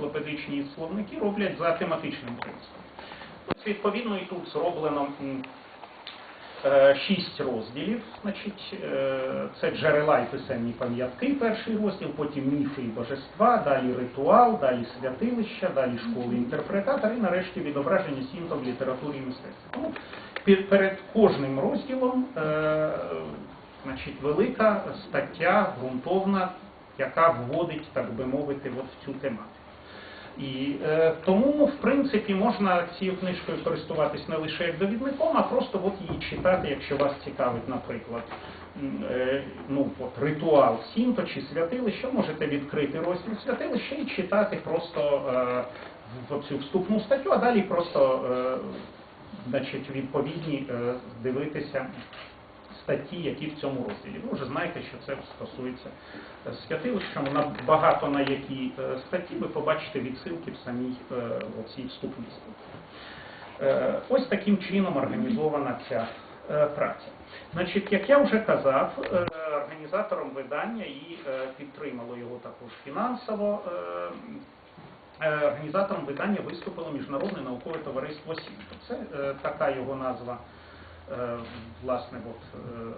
енциклопедичні словники роблять за тематичним принципом. Ось, відповідно, і тут зроблено е, шість розділів. Значить, е, це джерела і писемні пам'ятки, перший розділ, потім міфи і божества, далі ритуал, далі святилища, далі школи інтерпретатор і нарешті відображення в літературі і мистецтві. Тому перед кожним розділом е, значить, велика стаття ґрунтовна, яка вводить, так би мовити, от в цю тематику. І е, тому, в принципі, можна цією книжкою користуватись не лише як довідником, а просто от її читати, якщо вас цікавить, наприклад, е, ну, от, ритуал Сінто чи святилище, можете відкрити розділ святилища і читати просто е, в цю вступну статтю, а далі просто е, значить, відповідні е, дивитися статті, які в цьому розділі. Ви вже знаєте, що це стосується е, святилища. На багато на які е, статті ви побачите відсилки в самій е, оцій вступній статті. Ось таким чином організована ця праця. Значить, як я вже казав, організатором видання і підтримало його також фінансово. Організатором видання виступило Міжнародне наукове товариство СІМТО. Це така його назва, власне, от, е,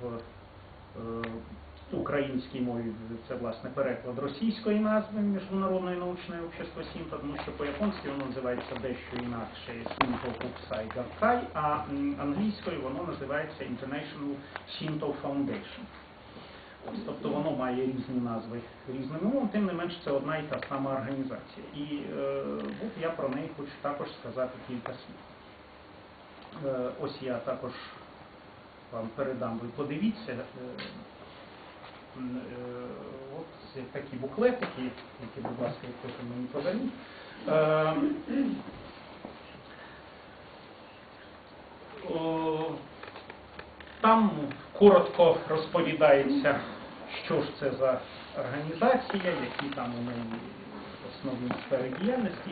в е, українській мові це власне переклад російської назви Міжнародне научне общество Сімто, тому що по-японськи воно називається дещо інакше Сімто Купсай Гакай, а англійською воно називається International Shinto Foundation. Тобто воно має різні назви різними мовами, тим не менш це одна і та сама організація. І е, от я про неї хочу також сказати кілька слів. Е, ось я також вам передам, ви подивіться. Е, е, от такі буклетики, які, будь ласка, потім мені. Е, там коротко розповідається, що ж це за організація, які там у неї основні сфери діяльності.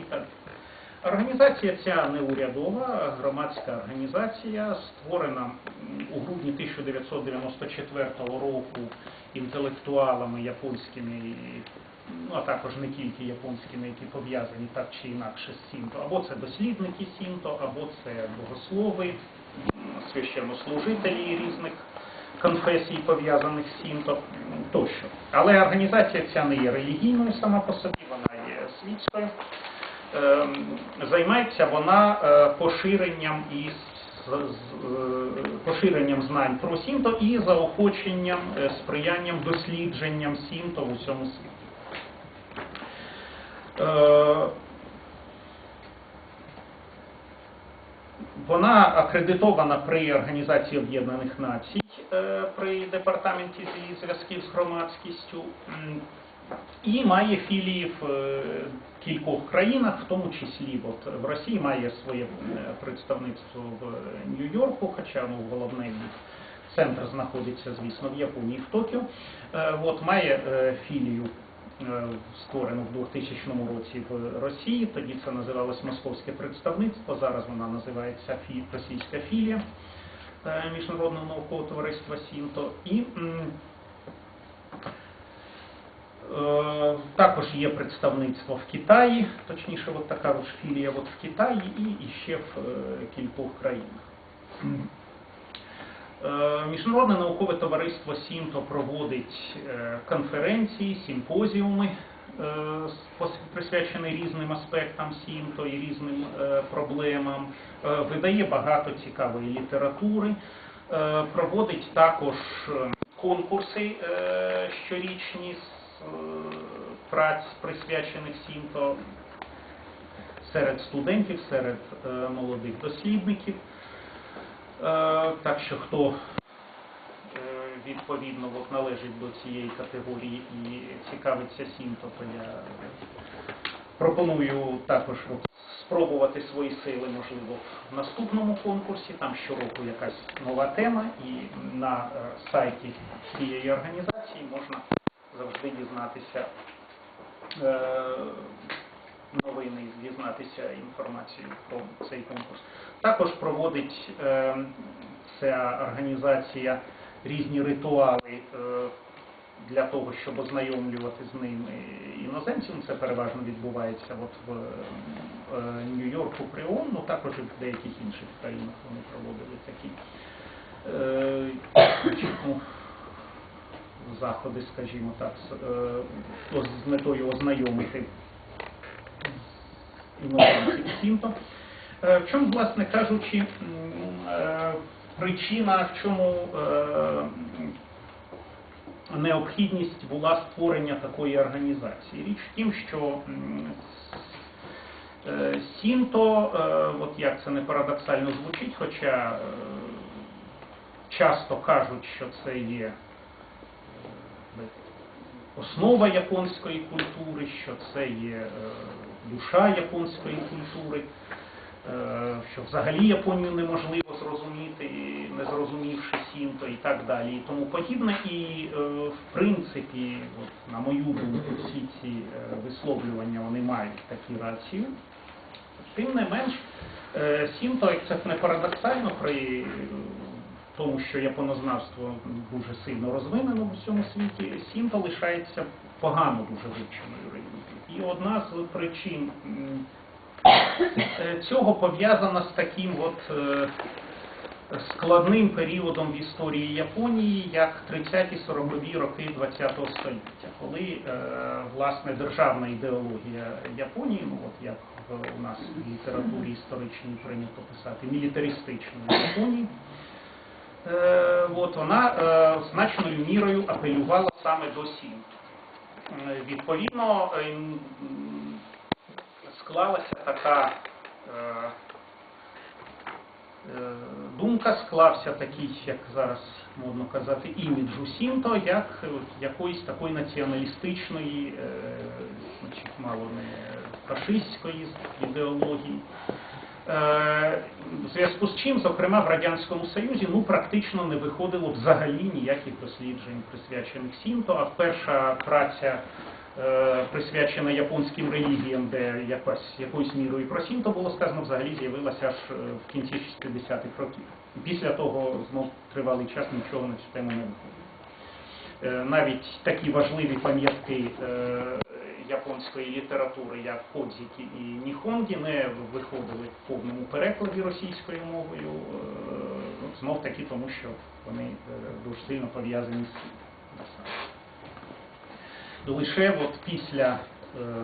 Організація ця неурядова, громадська організація, створена у грудні 1994 року інтелектуалами японськими, ну а також не тільки японськими, які пов'язані так чи інакше з Сінто. Або це дослідники Сінто, або це богослови, священнослужителі різних конфесій, пов'язаних з Сінто тощо. Але організація ця не є релігійною сама по собі, вона є світською. Ем, Займається вона е, поширенням і е, поширенням знань про Сінто і заохоченням, е, сприянням дослідженням Сінто в усьому світі. Вона акредитована при Організації Об'єднаних Націй при департаменті зв'язків з громадськістю і має філії в кількох країнах, в тому числі от, в Росії має своє е, представництво в Нью-Йорку, хоча ну, головний їх центр знаходиться, звісно, в Японії, в Токіо. Е, От, має е, філію е, створену в 2000 році в Росії, тоді це називалось Московське представництво, зараз вона називається Російська філія е, Міжнародного наукового товариства Сінто. І Е, Також є представництво в Китаї, точніше, от така от філія от в Китаї і, ще в е, кількох країнах. Е, Міжнародне наукове товариство Сінто проводить е, конференції, симпозіуми, е, присвячені різним аспектам Сінто і різним е, проблемам, е, видає багато цікавої літератури, е, проводить також е, конкурси е, щорічні з е, праць, присвячених Сінто серед студентів, серед е, молодих дослідників. Е, Так що хто е, відповідно належить до цієї категорії і цікавиться Сінто, то я пропоную також спробувати свої сили, можливо, в наступному конкурсі. Там щороку якась нова тема, і на е, сайті цієї організації можна завжди дізнатися е, новини, дізнатися інформацію про цей конкурс. Також проводить е, ця організація різні ритуали е, для того, щоб ознайомлювати з ними іноземців. Це переважно відбувається от в е, Нью-Йорку при ООН, ну також і в деяких інших країнах вони проводили такі е, заходи, скажімо так, з, е, з метою ознайомити іноземців з. Е, В чому, власне кажучи, е, причина, в чому необхідність була створення такої організації? Річ в тім, що Сінто, от як це не парадоксально звучить, хоча часто кажуть, що це є основа японської культури, що це є е, душа японської культури, е, що взагалі Японію неможливо зрозуміти, не зрозумівши Сінто і так далі, і тому подібне. І е, в принципі, от, на мою думку, всі ці висловлювання вони мають такі рацію. Тим не менш, Сінто, як це не парадоксально, при тому, що японознавство дуже сильно розвинено в усьому світі, Сінто лишається погано дуже вивченою релігією. І одна з причин цього пов'язана з таким от е, складним періодом в історії Японії, як 30-40-ві роки ХХ століття, коли е, власне державна ідеологія Японії, ну от як у нас в літературі історичній прийнято писати, мілітаристичної Японії, е, от вона е, значною мірою апелювала саме до Сін. Е, Відповідно, склалася така думка, склався такий, як зараз модно казати, імідж у Сінто, як якоїсь такої націоналістичної, мало не фашистської ідеології. Е, В зв'язку з чим, зокрема, в Радянському Союзі ну, практично не виходило взагалі ніяких досліджень, присвячених Сінто, а перша праця, е, присвячена японським релігіям, де якось, якоюсь мірою про Сінто було сказано, взагалі з'явилася аж е, в кінці 60-х років. Після того знов тривалий час нічого на цю тему не виходило. Навіть такі важливі пам'ятки японської літератури, як Кодзікі і Ніхонгі, не виходили в повному перекладі російською мовою, е, ну, знов таки тому, що вони е, дуже сильно пов'язані з цим. Лише от після е,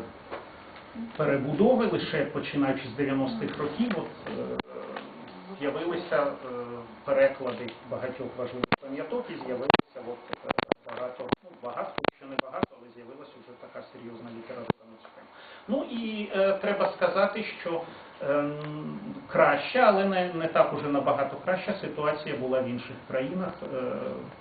перебудови, лише починаючи з 90-х років, от, з'явилися переклади багатьох важливих пам'яток і з'явилися от, е, багато, ну, багато, ще не багато, але з'явилася вже така серйозна література на цю тему. Ну і е, треба сказати, що ем, краща, але не, не так уже набагато краща ситуація була в інших країнах. Е,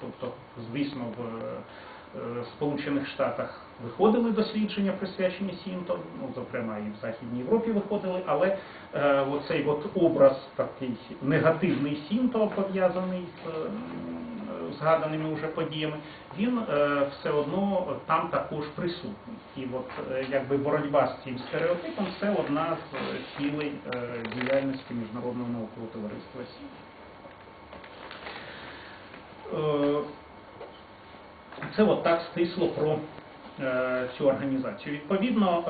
тобто, звісно, в е, Сполучених Штатах виходили дослідження, присвячені Сінто, ну, зокрема і в Західній Європі виходили, але е, оцей от образ такий негативний Сінто, пов'язаний з е, згаданими вже подіями, він е, все одно там також присутній. І от е, якби боротьба з цим стереотипом це одна з е, цілей діяльності Міжнародного наукового товариства. Е, це от так стисло про цю організацію. Відповідно,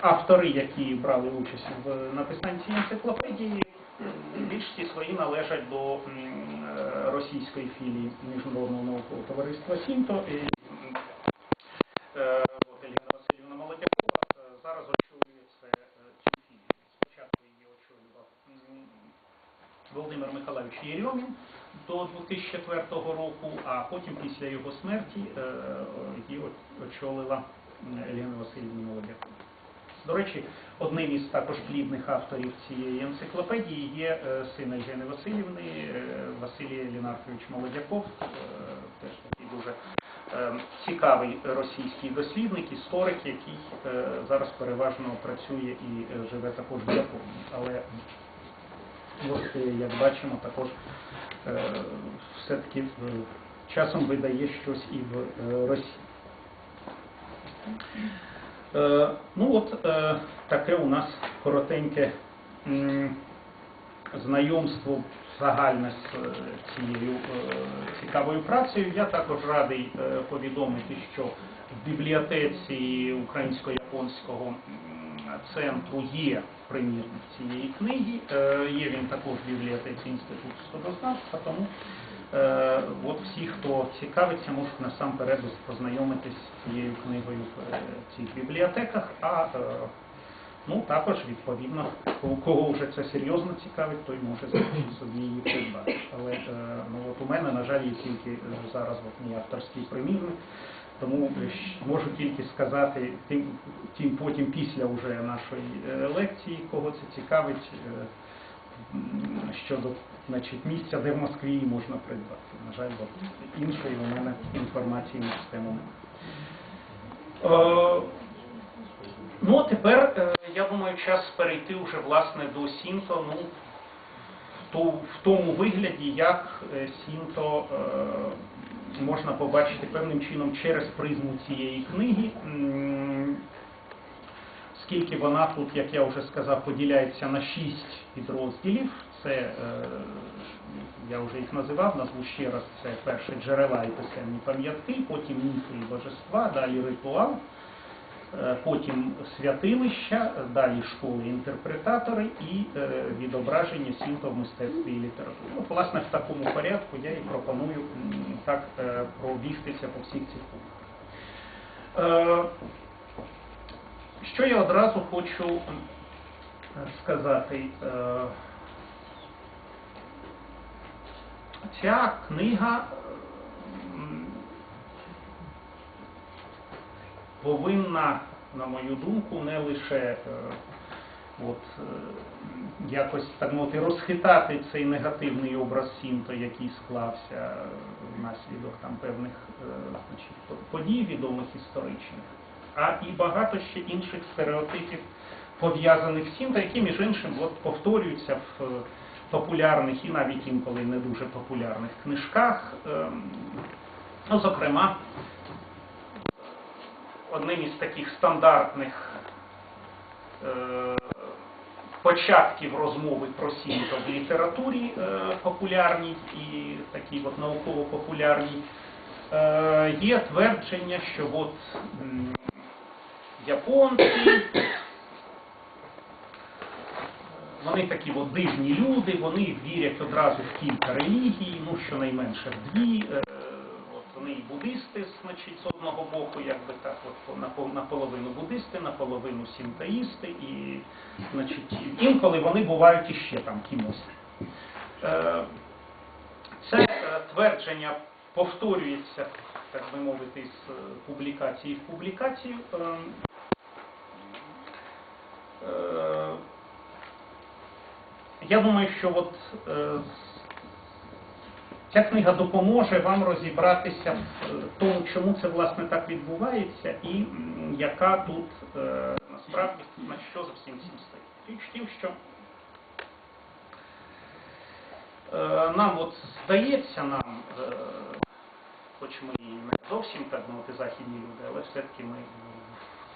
автори, які брали участь в написанні цієї енциклопедії, більшості свої належать до е, російської філії Міжнародного наукового товариства Сінто. І, Еліна Васильівна Молодякова е, зараз очолює е, цю філію. Спочатку її очолював Володимир Миколаївич Єрьомін до 2004 року, а потім після його смерті її очолила Еліна Васильівна Молодякова. До речі, одним із також плідних авторів цієї енциклопедії є е, син Євгени Васильівни е, Василій Лінаркович Молодяков, е, теж такий дуже цікавий російський дослідник, історик, який зараз переважно працює і живе також в Японії. Але е, як бачимо, також все-таки часом видає щось і в Росії. Е, Ну от е, таке у нас коротеньке знайомство загальне з е, цією цікавою працею. Я також радий повідомити, що в бібліотеці українсько-японського центру є примірник цієї книги. Є він також в бібліотеці Інституту сходознавства, тому от всі, хто цікавиться, можуть насамперед познайомитись з цією книгою в е, цих бібліотеках. А е, Ну, також, відповідно, кого вже це серйозно цікавить, той може собі її придбати. Але е, ну, от у мене, на жаль, є тільки е, зараз от мій авторський примірник, тому е, можу тільки сказати, тим, тим потім після вже нашої е, лекції, кого це цікавить, е, щодо значить, місця, де в Москві можна придбати. На жаль, от, іншої у мене інформації на цю тему немає. Е, Ну, тепер, е, я думаю, час перейти вже власне до Сінто, ну, в, тому вигляді, як е, Сінто можна побачити певним чином через призму цієї книги, М, скільки вона тут, як я вже сказав, поділяється на шість підрозділів. Це, е, я вже їх називав, назву ще раз, це перше джерела і писемні пам'ятки, потім міфи і божества, далі ритуал. Е, потім святилища, далі школи інтерпретатори і е, відображення сінто в мистецтві і літературі. От, власне, в такому порядку я і пропоную так пробігтися по всіх цих пунктах. Що я одразу хочу сказати? Е, Ця книга повинна, на мою думку, не лише е, от, е, якось так мовити, розхитати цей негативний образ Сінто, який склався внаслідок там певних значить, подій відомих історичних, а і багато ще інших стереотипів пов'язаних з Сінто, які, між іншим, от, повторюються в е, популярних і навіть інколи не дуже популярних книжках. Ем, Ну, зокрема, одним із таких стандартних е, початків розмови про сінто в літературі е, популярній і такій от науково-популярній, є твердження, що от японці, вони такі от дивні люди, вони вірять одразу в кілька релігій, ну щонайменше в дві. Е, От вони і буддисти, значить, з одного боку, якби так, от наполовину буддисти, наполовину сінтаїсти, і значить, інколи вони бувають іще там кимось. Е, Це е, твердження повторюється, так би мовити, з публікації в публікацію. Е, Я думаю, що от е, ця книга допоможе вам розібратися в е, тому, чому це власне так відбувається, і яка тут е, насправді на що за всім цим стоїть. Річ в тім, що е, нам от здається, нам, е, хоч ми і не зовсім так мовити західні люди, але все-таки ми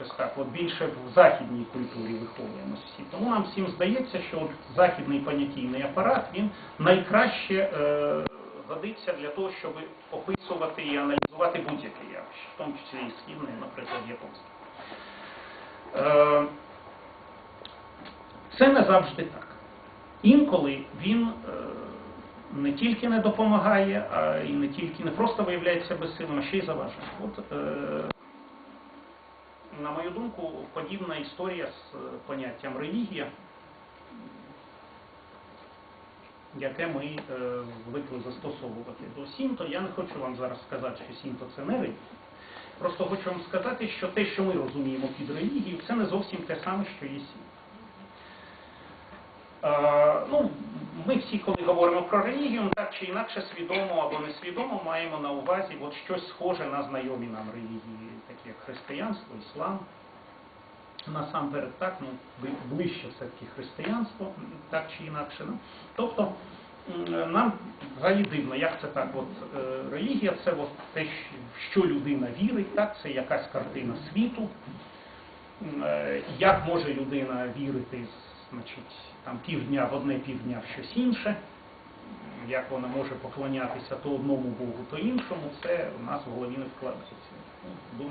ось так, от більше в західній культурі виховуємося всі. Тому нам всім здається, що от західний понятійний апарат він найкраще е, годиться для того, щоб описувати і аналізувати будь-яке явище, в тому числі і східне, наприклад, японське. Е, це не завжди так. Інколи він е, не тільки не допомагає, а і не тільки не просто виявляється безсилим, а ще й заважає. От, е, на мою думку, подібна історія з е, поняттям релігія, яке ми е, звикли застосовувати до Сінто. Я не хочу вам зараз сказати, що Сінто це не релігія. Просто хочу вам сказати, що те, що ми розуміємо під релігією, це не зовсім те саме, що є Сінто. Е, ну, ми всі, коли говоримо про релігію, так чи інакше свідомо або несвідомо маємо на увазі от щось схоже на знайомі нам релігії, такі як християнство, іслам. Насамперед, так, ну, ближче все-таки християнство, так чи інакше. Ну. Тобто нам взагалі дивно, як це так. От, е, релігія це от те, в що людина вірить, так, це якась картина світу. Е, Як може людина вірити значить, там, півдня в одне півдня в щось інше. як вона може поклонятися то одному Богу, то іншому, це в нас в голові не вкладається. Ну,